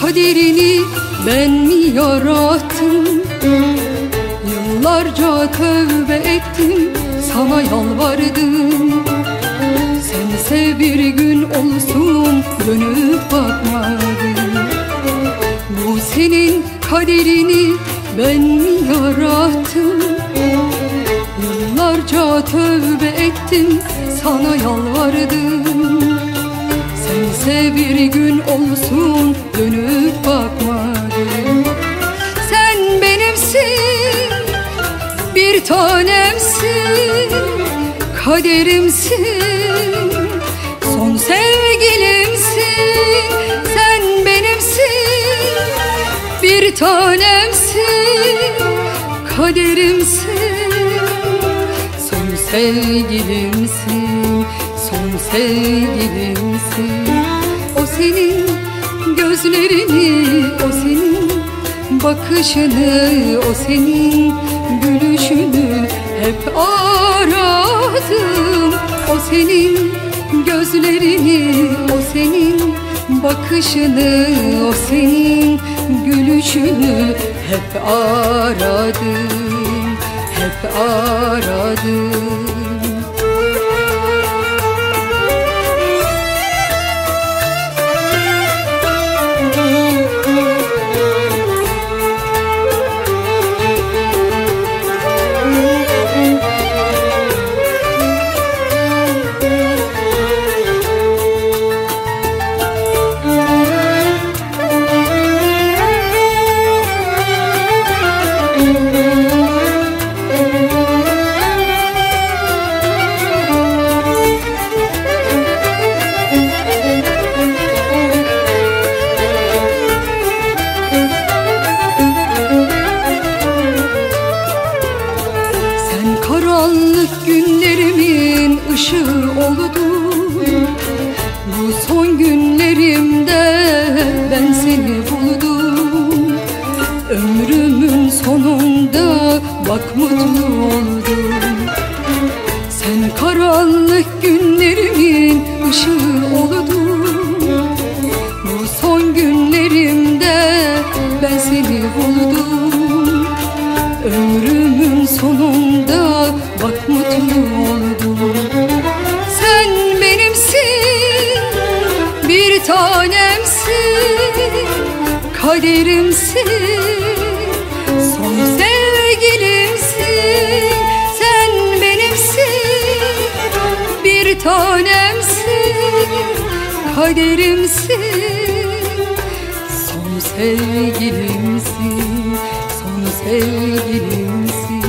kaderini ben mi yarattım Yıllarca tövbe ettim sana yalvardım. Sense bir gün olsun dönüp bakmadın Bu senin kaderini ben mi yarattım Yıllarca tövbe ettim sana yalvardım. Sense bir gün olsun dönüp bakmadın Sen benimsin bir tanemsin Kaderimsin son sevgilimsin. Sen benimsin bir tanemsin Kaderimsin. Son sevgilimsin Son sevgilimsin. O senin gözlerini O senin bakışını O senin gülüşünü hep aradım O senin gözlerini O senin bakışını O senin gülüşünü hep aradım Hep aradım ışığı oldun Bu son günlerimde ben seni buldum. Ömrümün sonunda bak mutlu oldum. Sen karanlık günlerimin ışığı oldun Bu son günlerimde ben seni buldum. Ömrümün sonunda bak mutlu oldum bir tanemsin Kaderimsin. Son sevgilimsin Sen benimsin. Bir tanemsin Kaderimsin. Son sevgilimsin Son sevgilimsin